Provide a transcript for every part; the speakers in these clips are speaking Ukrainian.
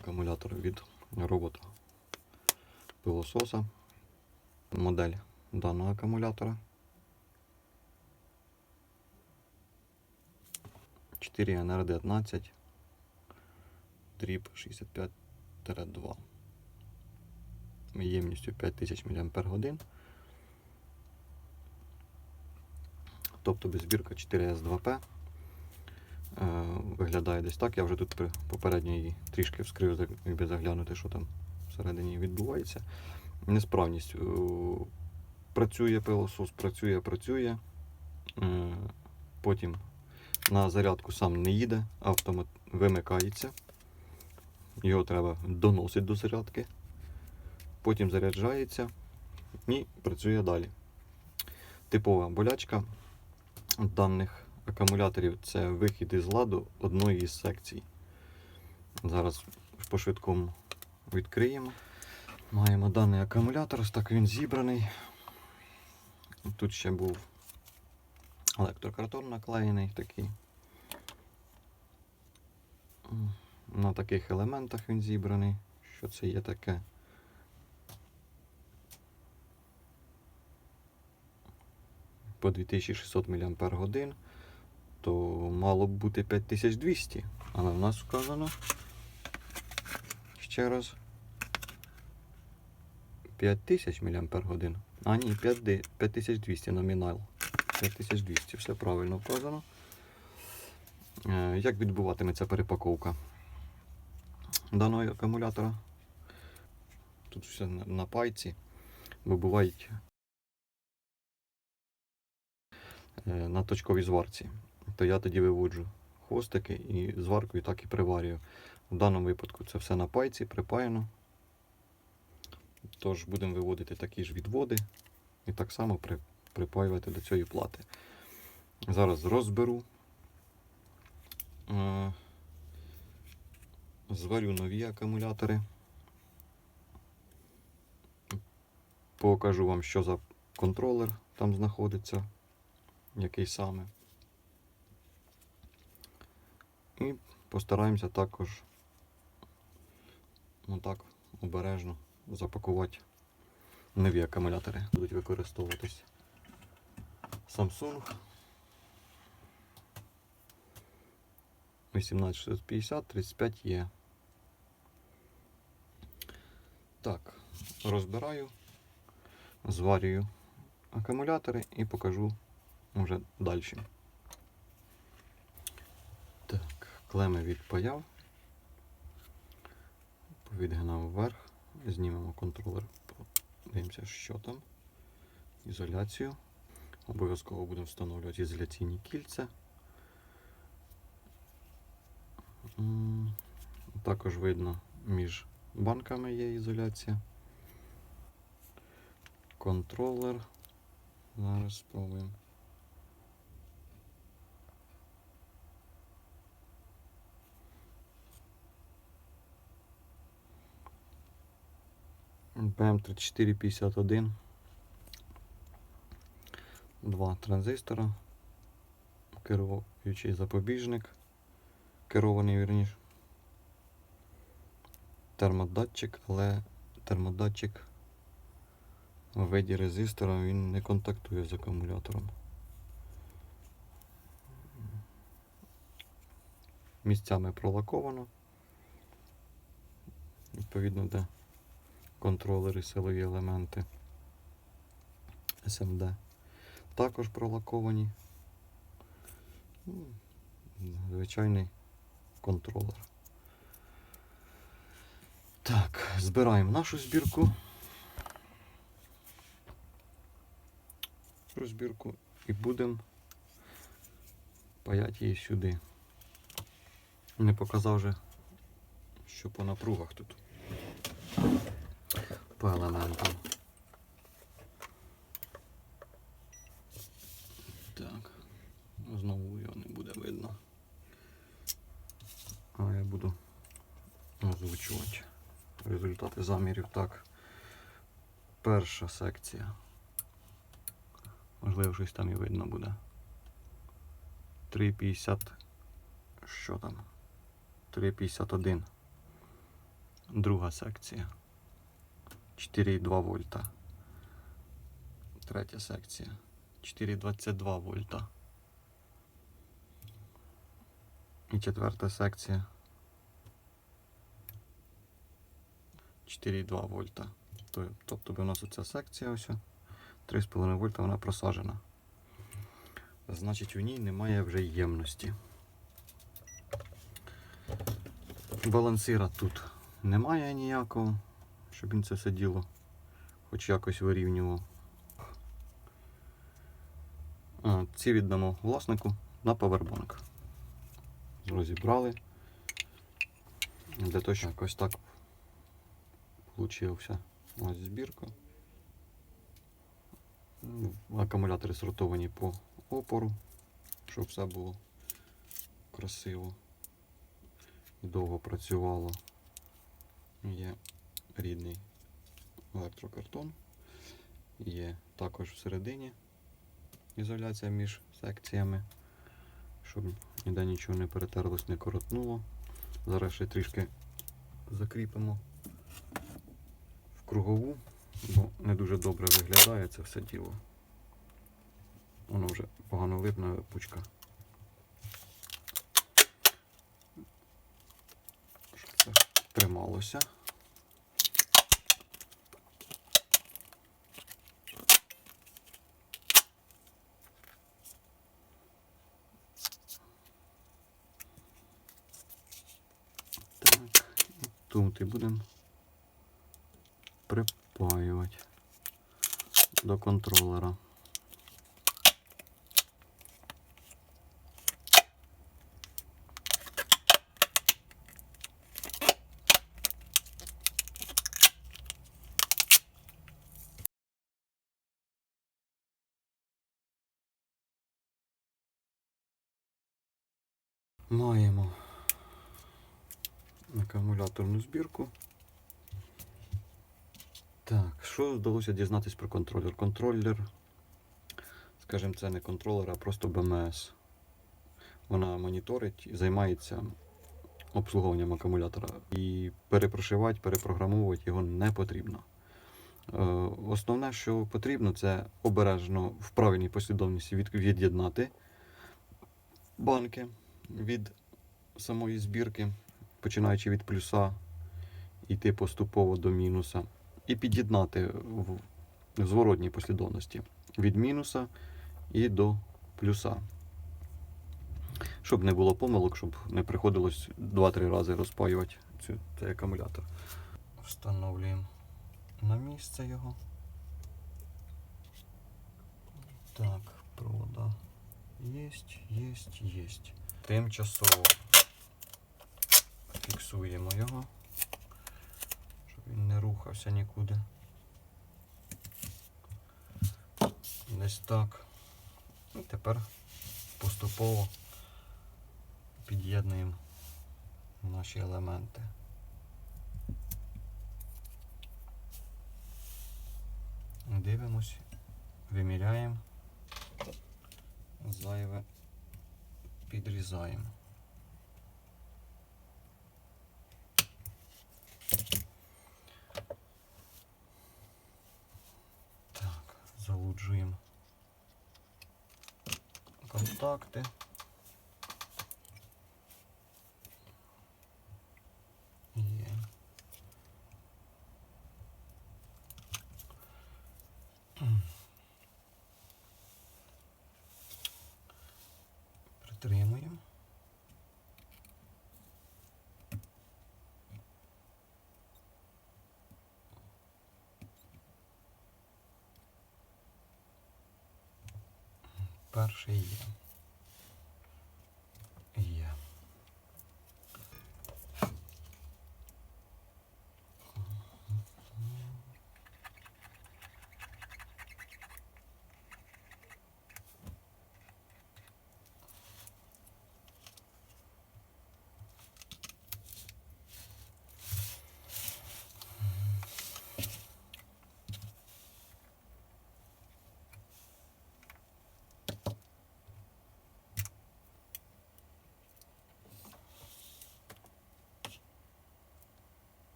акумулятор від робота пилососа. Модель даного акумулятора. 4 NR19 дріб 65-2 ємністю 5000 мАч. Тобто безбірка 4S2P. Е, виглядає десь так. Я вже тут попередньо її трішки вскрив, якби заглянути, що там всередині відбувається. Несправність. Е, Працює пилосос, працює, працює. Е, Потім на зарядку сам не їде, автомат вимикається. Його треба доносити до зарядки. Потім заряджається і працює далі. Типова болячка даних акумуляторів це вихід із ладу одної із секцій. Зараз по швидкому відкриємо. Маємо даний акумулятор, так він зібраний. Тут ще був електрокартон наклеєний такий. На таких елементах він зібраний. Що це є таке? По 2600 мАч, то мало б бути 5200, але в нас вказано ще раз 5000 мАч. А ні, 5200 номінал. 5200, все правильно вказано. Е, Як відбуватиметься перепаковка даного акумулятора? Тут все на пайці, бо бувають е, на точковій зварці. То я тоді виводжу хвостики і зваркою так і приварюю. В даному випадку це все на пайці, припаяно. Тож будемо виводити такі ж відводи і так само при, припаювати до цієї плати. Зараз розберу. Е, Зварю нові акумулятори. Покажу вам, що за контролер там знаходиться, який саме. І постараємося також ну так, обережно запакувати нові акумулятори. Будуть використовуватись Samsung 18650 35 е Так, розбираю, зварюю акумулятори і покажу вже далі. Так, клеми відпаяв, повідгинав вверх, знімемо контролер, подивимося, що там. Ізоляцію. Обов'язково будемо встановлювати ізоляційні кільця. Також видно, між банками є ізоляція. Контролер. Зараз спробуємо. БМ3451. Два транзистора. Керуючий запобіжник. Керований вірніше. Термодатчик, але термодатчик у виді резистора він не контактує з акумулятором. Місцями пролаковано. Відповідно, де контролери, силові елементи SMD також пролаковані. Ну, Звичайний контролер. Так, збираємо нашу збірку. Розбірку і будемо паяти її сюди. Не показав вже, що по напругах тут. По елементам. Так, знову його не буде видно. А я буду озвучувати результати замірів. Так. Перша секція. Можливо, щось там і видно буде. 3,50. Що там? 3,51. Друга секція. 4,2 вольта. Третя секція. 4,22 вольта. І четверта секція. 4,2 вольта. То- Тобто у нас оця секція ось. 3,5 вольта вона просажена. Значить, у ній немає вже ємності. Балансира тут немає ніякого, щоб він це все діло хоч якось вирівнював. Ці віддамо власнику на павербанк. Розібрали. Для того, щоб якось так получився ось збірка. Ну, Акумулятори сортовані по опору, щоб все було красиво і довго працювало. Є рідний електрокартон, є також всередині ізоляція між секціями, щоб ніде нічого не перетерлось, не коротнуло. Зараз ще трішки закріпимо в кругову, бо не дуже добре виглядає це все діло. Воно вже погано видно пучка. Трималося. Так, і будемо припаювати до контролера. Маємо акумуляторну збірку. Так, що вдалося дізнатись про контролер? Контролер, скажімо, це не контролер, а просто БМС. Вона моніторить і займається обслуговуванням акумулятора. І перепрошивати, перепрограмовувати його не потрібно. Е, Основне, що потрібно, це обережно в правильній послідовності від'єднати банки від самої збірки, починаючи від плюса, йти поступово до мінуса, і під'єднати в зворотній послідовності від мінуса і до плюса. Щоб не було помилок, щоб не приходилось 2-3 рази розпаювати цю, цей акумулятор. Встановлюємо на місце його. Так, провода єсть, єсть, єсть. Тимчасово фіксуємо його, щоб він не рухався нікуди. Десь так. І тепер поступово під'єднуємо наші елементи. Дивимось, виміряємо, зайве підрізаємо. Так, залуджуємо контакти. Є. Притримуємо. Перший є.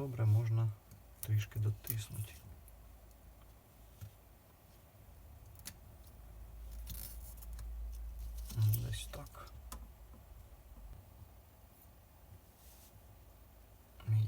добре, можна трішки дотиснути. М, Десь так.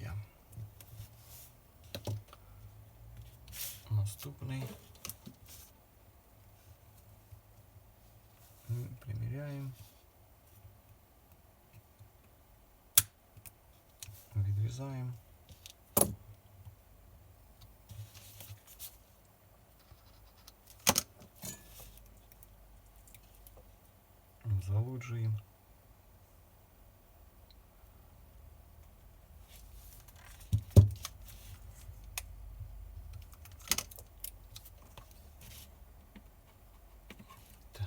Є. Наступний. М, Приміряємо. Відрізаємо. Залуджуємо. Так.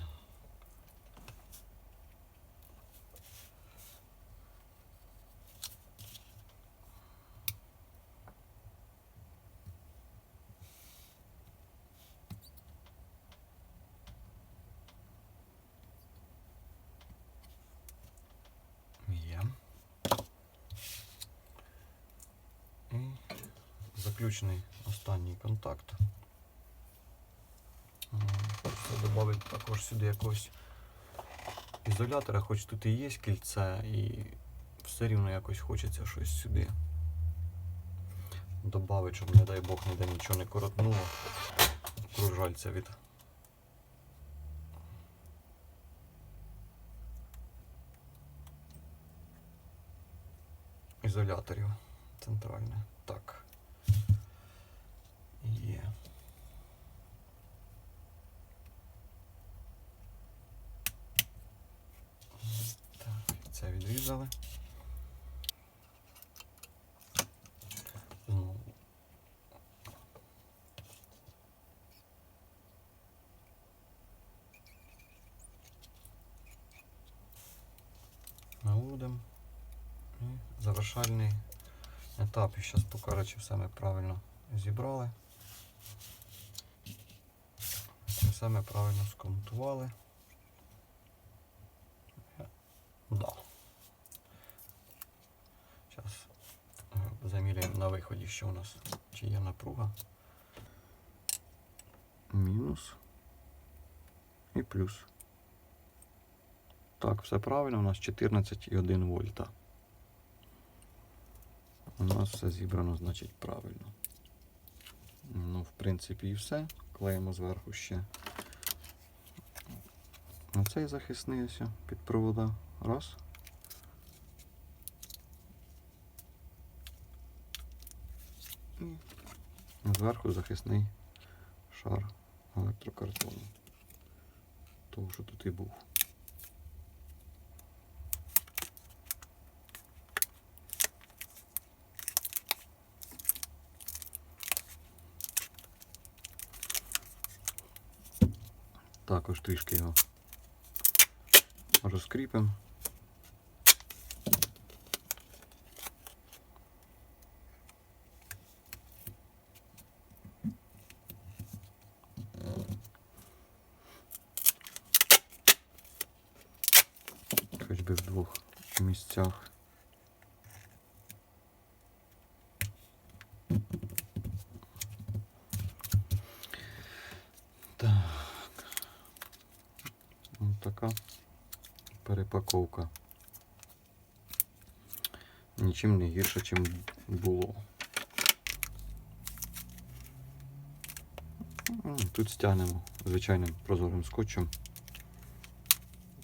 Є. І заключний останній контакт. Хочеться додати також сюди якогось ізолятора, хоч тут і є кільце, і все рівно якось хочеться щось сюди додати, щоб, не дай Бог, ніде нічого не коротнуло. Кружальця від ізоляторів центральне. Так. Є. Так, це відрізали. Наводимо. І завершальний етап. І зараз покажу, чи все ми правильно зібрали. Все ми правильно скомутували. Да. Зараз заміряємо на виході, що у нас чи є напруга. Мінус і плюс. Так, все правильно, у нас 14,1 вольта. У нас все зібрано, значить, правильно. Ну, в принципі, і все. Клеїмо зверху ще. Оцей захисний ось під провода. Раз. І зверху захисний шар електрокартону. Того, що тут і був. Також трішки його розкріпимо. Хоч би в двох місцях. Так. Ось така перепаковка. Нічим не гірше, чим було. Ну, Тут стягнемо звичайним прозорим скотчем.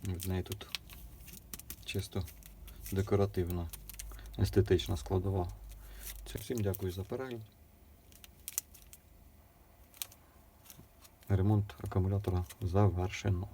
В неї тут чисто декоративна, естетична складова. Це всім дякую за перегляд. Ремонт акумулятора завершено.